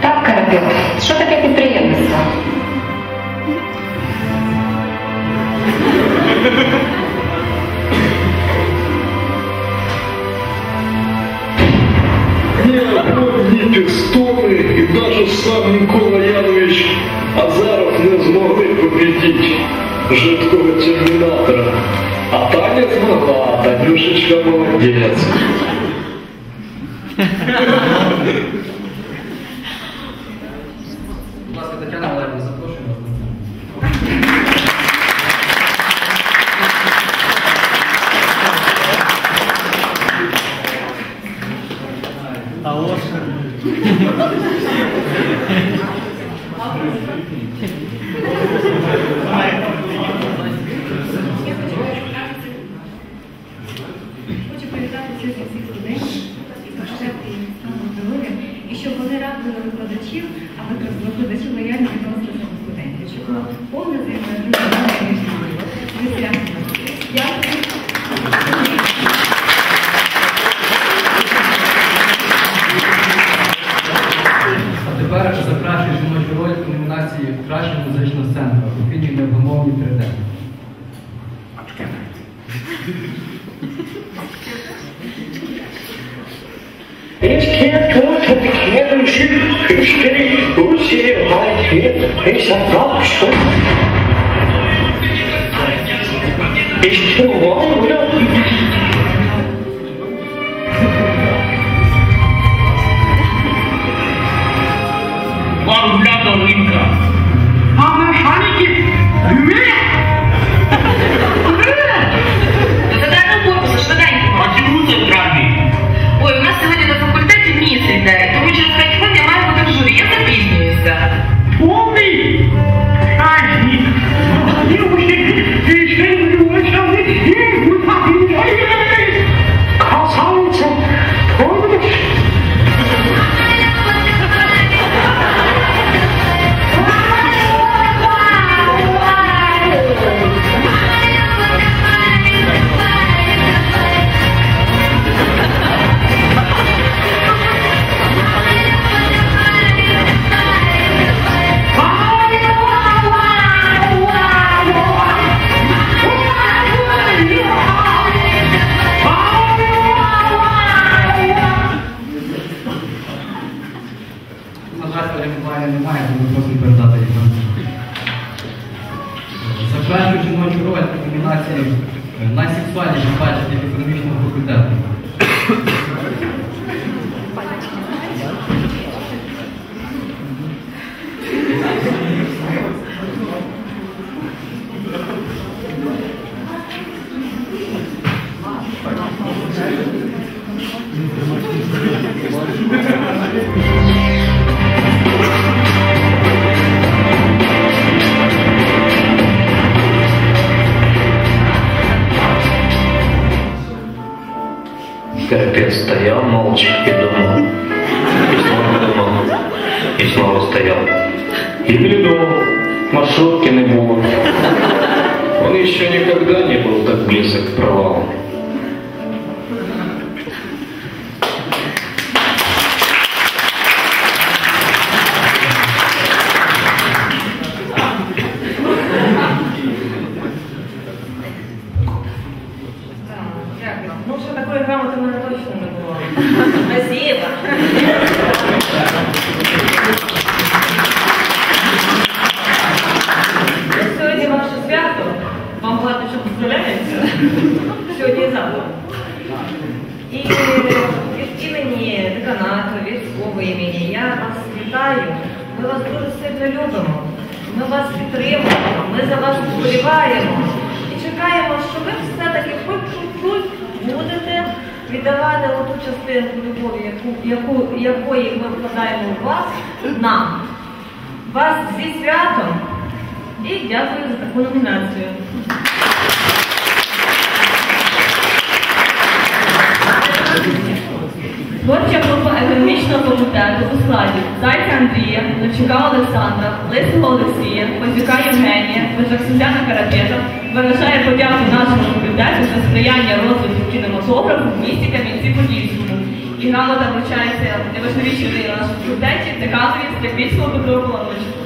Так, Карапет, що таке Нет, Ні, одні півстони і навіть сам ніколи Азаров не змогли победить жидкого терминатора. А Таня змогла, Танюшечка молодец. Вони викладачів, а викладачі лояльні відносилися до студентів, щоб повне взаємодія між Düşün, üstelik Rusya'ya haykırı hesaplanmıştır. İşte var mı? На немає, немає, тому можна передати нам. За кращу жіночу роль номінації е, найсексуальніший Капец стоял молча и думал. И снова думал. И снова стоял. И придумал. Маршрутки не. Он еще никогда не был так близок к провалу. Точно не було. Спасибо. Сьогодні ваше свято. Вам багато що поздравляється. Сьогодні і завтра. І від імені деканату, від свого імені я вас вітаю. Ми вас дуже сильно любимо. Ми вас підтримуємо, ми за вас вболіваємо. І чекаємо, що ви все-таки хоч чуть-чуть будете віддавати ту частинку любові, яку, яку, якої ми вкладаємо в вас, нам. Вас зі святом і дякую за таку номінацію. Педагогічного факультету у складі Зайця Андрія, Левчука Олександра, Лисого Олексія, Пазюка Євгенія, Петраксузяна Карапета виражає подяку нашому факультету за сприяння розвитку кінематографу в місті Кам'янці-Подільському. І грамота вручається найважливіші на нашому факультеті, деканові Стряквіцького Петру Полановичу.